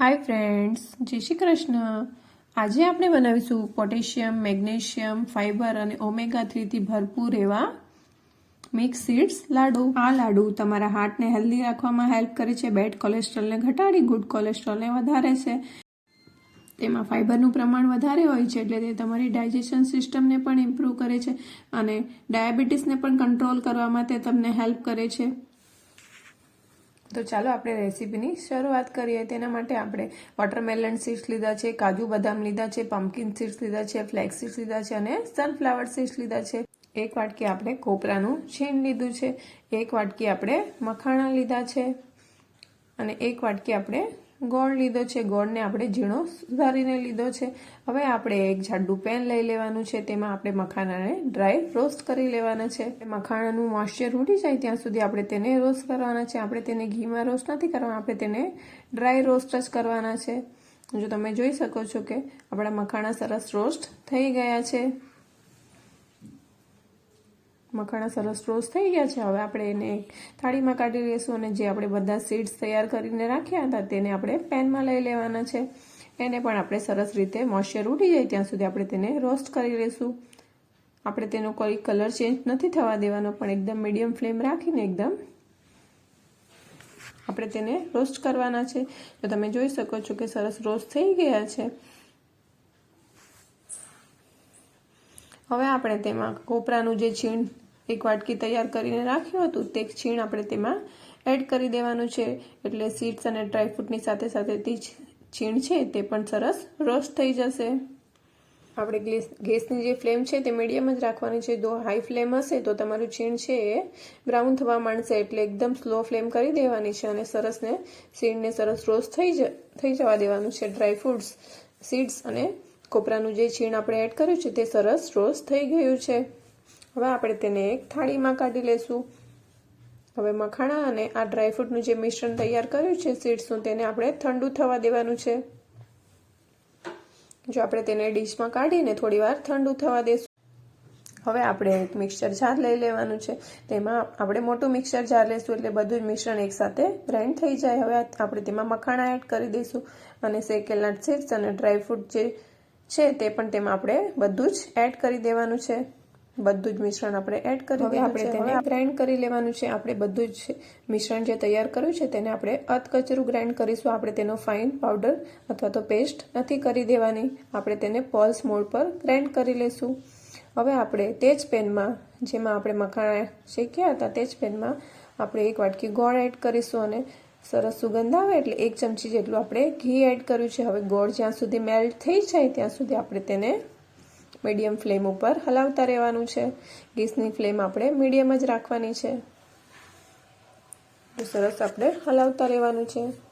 Hi friends જય શ્રી કૃષ્ણ. આજે આપણે બનાવીશું પોટેશિયમ, મેગ્નેશિયમ, ફાઇબર અને ઓમેગા થ્રીથી ભરપૂર એવા મિક્સ સીડ્સ લાડુ. આ લાડુ તમારા હાર્ટને હેલ્ધી રાખવામાં હેલ્પ કરે છે, બેડ કોલેસ્ટ્રોલને ઘટાડી, ગુડ કોલેસ્ટ્રોલને વધારે છે. તેમાં ફાઇબરનું પ્રમાણ વધારે હોય છે, એટલે તે તમારી ડાયજેશન સિસ્ટમને પણ ઇમ્પ્રૂવ કરે છે અને ડાયાબિટીસને પણ કંટ્રોલ કરવામાં તે તમને હેલ્પ કરે છે. તો ચાલો આપણે રેસીપીની શરૂઆત કરીએ. તેના માટે આપણે વોટરમેલન સીડ્સ લીધા છે, કાજુ બદામ લીધા છે પમ્પકિન સીડ્સ લીધા છે ફ્લેક્સ સીડ્સ લીધા છે અને સનફ્લાવર સીડ્સ લીધા છે. એક વાટકી આપણે કોપરાનું છીણ લીધું છે. એક વાટકી આપણે મખાણા લીધા છે. અને એક વાટકી આપણે ગોળ લીધો છે, ગોળને આપણે ઝીણો સુધારીને લીધો છે. હવે આપણે એક જાડું પેન લઈ લેવાનું છે, તેમાં આપણે મખાનાને ડ્રાય રોસ્ટ કરી લેવાના છે. મખાણાનું મોઇશ્ચર ઉડી જાય ત્યાં સુધી આપણે તેને રોસ્ટ કરવાના છે. આપણે તેને ઘીમાં રોસ્ટ નથી કરવાના, આપણે તેને ડ્રાય રોસ્ટ જ કરવાના છે. જો તમે જોઈ શકો છો કે આપણા મખાણા સરસ રોસ્ટ થઈ ગયા છે. મખાણા સરસ રોસ્ટ થઈ ગયા છે. હવે આપણે એને થાળીમાં કાઢી લઈશું અને જે આપણે બધા સીડ્સ તૈયાર કરીને રાખ્યા હતા તેને આપણે પેનમાં લઈ લેવાના છે. એને પણ આપણે સરસ રીતે મોઇશ્ચર ઉડી જાય ત્યાં સુધી આપણે તેને રોસ્ટ કરી લઈશું. આપણે તેનો કોઈ કલર ચેન્જ નથી થવા દેવાનો, પણ એકદમ મીડિયમ ફ્લેમ રાખીને એકદમ આપણે તેને રોસ્ટ કરવાના છે. તો તમે જોઈ શકો છો કે સરસ રોસ્ટ થઈ ગયા છે. હવે આપણે તેમાં કોપરાનું જે છીણ એક વાટકી તૈયાર કરીને રાખ્યું હતું, તે છીણ આપણે તેમાં એડ કરી દેવાનું છે. એટલે સીડ્સ અને ડ્રાયફ્રૂટની સાથે સાથે તે છીણ છે, તે પણ સરસ રોસ્ટ થઈ જશે. આપણે ગેસ ગેસની જે ફ્લેમ છે તે મીડિયમ જ રાખવાની છે. જો હાઈ ફ્લેમ હશે તો તમારું છીણ છે એ બ્રાઉન થવા માંડશે, એટલે એકદમ સ્લો ફ્લેમ કરી દેવાની છે અને સરસને સીડને સરસ રોસ્ટ થઈ જ, થઈ જવા દેવાનું છે. ડ્રાયફ્રૂટ્સ સીડ્સ અને કોપરાનું જે છીણ આપણે એડ કર્યું છે તે સરસ રોસ્ટ થઈ ગયું છે. હવે આપણે તેને એક થાળીમાં કાઢી લેશું. હવે મખાણા અને આ ડ્રાયફ્રૂટનું જે મિશ્રણ તૈયાર કર્યું છે સીડ્સનું તેને આપણે ઠંડુ થવા દેવાનું છે. જો આપણે તેને ડીશમાં કાઢીને થોડી વાર ઠંડુ થવા દેશું. હવે આપણે એક મિક્સર જાર લઈ લેવાનું છે. તેમાં આપણે મોટું મિક્સર જાર લેશું એટલે બધું જ મિશ્રણ એકસાથે ગ્રાઇન્ડ થઈ જાય. હવે આપણે તેમાં મખાણા એડ કરી દઈશું. અને શેકેલા સીડ્સ અને ડ્રાયફ્રૂટ જે છે તે પણ તેમાં આપણે બધું જ એડ કરી દેવાનું છે. બધું જ મિશ્રણ આપણે એડ કરી હવે આપણે તેને ગ્રાઇન્ડ કરી લેવાનું છે. આપણે બધું જ મિશ્રણ જે તૈયાર કર્યું છે તેને આપણે અધકચરું ગ્રાઇન્ડ કરીશું. આપણે તેનો ફાઇન પાવડર અથવા તો પેસ્ટ નથી કરી દેવાની. આપણે તેને પલ્સ મોડ પર ગ્રાઇન્ડ કરી લેશું. હવે આપણે તે જ પેનમાં જેમાં આપણે મખાણા શેક્યા હતા તે જ પેનમાં આપણે એક વાટકી ગોળ એડ કરીશું અને સરસ સુગંધ આવે એટલે એક ચમચી જેટલું આપણે ઘી એડ કર્યું છે. હવે ગોળ જ્યાં સુધી મેલ્ટ થઈ જાય ત્યાં સુધી આપણે તેને મીડિયમ ફ્લેમ ઉપર હલાવતા રહેવાનું છે. ગેસની ફ્લેમ આપણે મીડિયમ જ રાખવાની છે. સરસ આપણે હલાવતા રહેવાનું છે.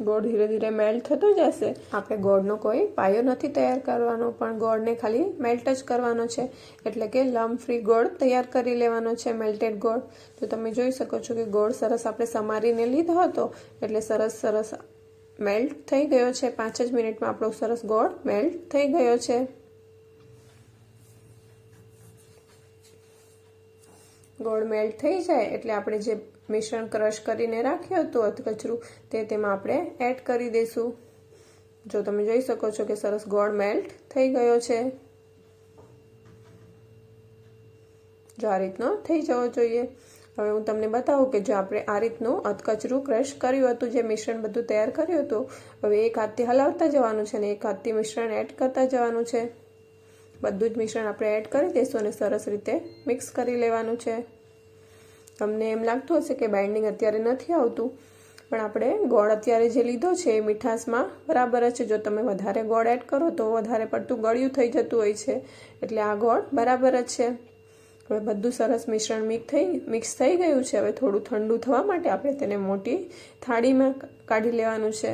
ગોળ ધીરે ધીરે મેલ્ટ થતો જશે. આપણે ગોળનો કોઈ પાયો નથી તૈયાર કરવાનો, પણ ગોળને ખાલી મેલ્ટ જ કરવાનો છે. એટલે કે લમ ફ્રી ગોળ તૈયાર કરી લેવાનો છે મેલ્ટેડ ગોળ. તો તમે જોઈ શકો છો કે ગોળ સરસ આપણે સમારીને લીધો હતો, એટલે સરસ સરસ મેલ્ટ થઈ ગયો છે. પાંચ જ મિનિટમાં આપણો સરસ ગોળ મેલ્ટ થઈ ગયો છે. ગોળ મેલ્ટ થઈ જાય એટલે આપણે જે મિશ્રણ ક્રશ કરીને રાખ્યું હતું અધકચરું તે તેમાં આપણે એડ કરી દઈશું. જો તમે જોઈ શકો છો કે સરસ ગોળ મેલ્ટ થઈ ગયો છે. જો આ રીતનો થઈ જવો જોઈએ. હવે હું તમને બતાવું કે જો આપણે આ રીતનું અધકચરું ક્રશ કર્યું હતું, જે મિશ્રણ બધું તૈયાર કર્યું હતું, હવે એક હાથથી હલાવતા જવાનું છે અને એક હાથથી મિશ્રણ એડ કરતા જવાનું છે. બધું જ મિશ્રણ આપણે એડ કરી દઈશું અને સરસ રીતે મિક્સ કરી લેવાનું છે. તમને એમ લાગતું હશે કે બાઇન્ડિંગ અત્યારે નથી આવતું, પણ આપણે ગોળ અત્યારે જે લીધો છે એ મીઠાશમાં બરાબર જ છે. જો તમે વધારે ગોળ એડ કરો તો વધારે પડતું ગળ્યું થઈ જતું હોય છે. એટલે આ ગોળ બરાબર જ છે. હવે બધું સરસ મિશ્રણ મિક્સ થઈ મિક્સ થઈ ગયું છે. હવે થોડું ઠંડુ થવા માટે આપણે તેને મોટી થાળીમાં કાઢી લેવાનું છે.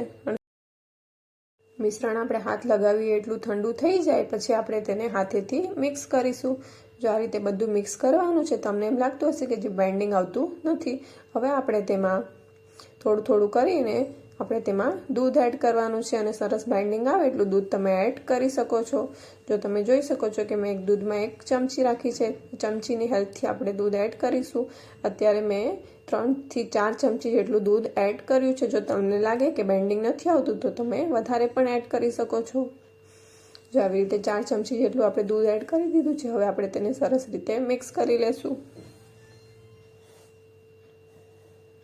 મિશ્રણ આપણે હાથ લગાવીએ એટલું ઠંડુ થઈ જાય, પછી આપણે તેને હાથેથી મિક્સ કરીશું. જો આ રીતે બધું મિક્સ કરવાનું છે, તમને એમ લાગતું હશે કે જે બેન્ડિંગ આવતું નથી, હવે આપણે તેમાં થોડું થોડું કરીને આપણે તેમાં દૂધ એડ કરવાનું છે અને સરસ બાઇન્ડિંગ આવે એટલું દૂધ તમે એડ કરી શકો છો. જો તમે જોઈ શકો છો કે મેં એક દૂધમાં એક ચમચી રાખી છે, ચમચીની હેલ્પથી આપણે દૂધ એડ કરીશું. અત્યારે મેં ત્રણથી ચાર ચમચી જેટલું દૂધ એડ કર્યું છે. જો તમને લાગે કે બેન્ડિંગ નથી આવતું, તો તમે વધારે પણ એડ કરી શકો છો. જો આવી રીતે ચાર ચમચી જેટલું આપણે દૂધ એડ કરી દીધું છે. હવે આપણે તેને સરસ રીતે મિક્સ કરી લેશું.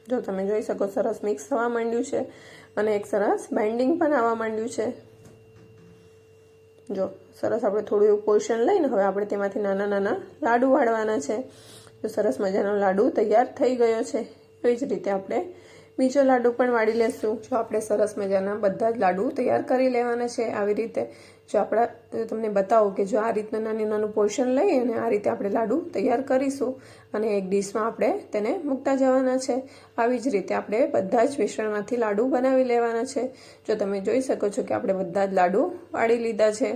જો તમે જોઈ શકો સરસ મિક્સ થવા માંડ્યું છે અને એક સરસ બાઇન્ડિંગ પણ આવવા માંડ્યું છે. જો સરસ આપણે થોડું એવું પોર્શન લઈને હવે આપણે તેમાંથી નાના નાના લાડુ વાળવાના છે. તો સરસ મજાનો લાડુ તૈયાર થઈ ગયો છે. એવી જ રીતે આપણે બીજો લાડુ પણ વાળી લેશું. જો આપણે સરસ મજાના બધા જ લાડુ તૈયાર કરી લેવાના છે આવી રીતે. જો આપણા તમને બતાવું કે જો આ રીતના નાનું નાનું પોર્શન લઈ અને આ રીતે આપણે લાડુ તૈયાર કરીશું અને એક ડીશમાં આપણે તેને મૂકતા જવાના છે. આવી જ રીતે આપણે બધા જ મિશ્રણમાંથી લાડુ બનાવી લેવાના છે. જો તમે જોઈ શકો છો કે આપણે બધા જ લાડુ વાળી લીધા છે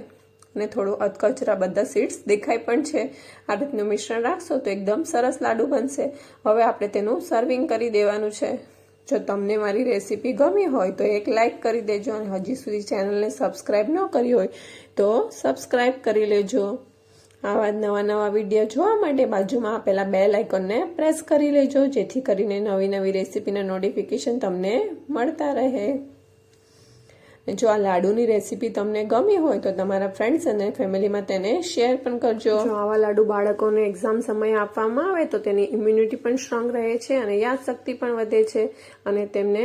અને થોડું અધકચરા બધા સીડ્સ દેખાય પણ છે. આ રીતનું મિશ્રણ રાખશો તો એકદમ સરસ લાડુ બનશે. હવે આપણે તેનું સર્વિંગ કરી દેવાનું છે. જો તમને મારી રેસીપી ગમી હોય તો એક લાઇક કરી દેજો અને હજી સુધી ચેનલને સબસ્ક્રાઈબ ન કરી હોય તો સબસ્ક્રાઈબ કરી લેજો. આવા નવા નવા વીડિયો જોવા માટે બાજુમાં આપેલા બે લાઇકોનને પ્રેસ કરી લેજો, જેથી કરીને નવી નવી રેસીપીના નોટિફિકેશન તમને મળતા રહે. જો આ લાડુની રેસીપી તમને ગમી હોય તો તમારા ફ્રેન્ડ્સ અને ફેમિલીમાં તેને શેર પણ કરજો. જો આવા લાડુ બાળકોને એક્ઝામ સમયે આપવામાં આવે તો તેની ઇમ્યુનિટી પણ સ્ટ્રોંગ રહે છે અને યાદશક્તિ પણ વધે છે અને તેમને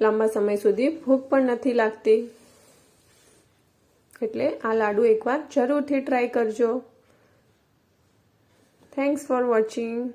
લાંબા સમય સુધી ભૂખ પણ નથી લાગતી. એટલે આ લાડુ એકવાર જરૂરથી ટ્રાય કરજો. Thanks for watching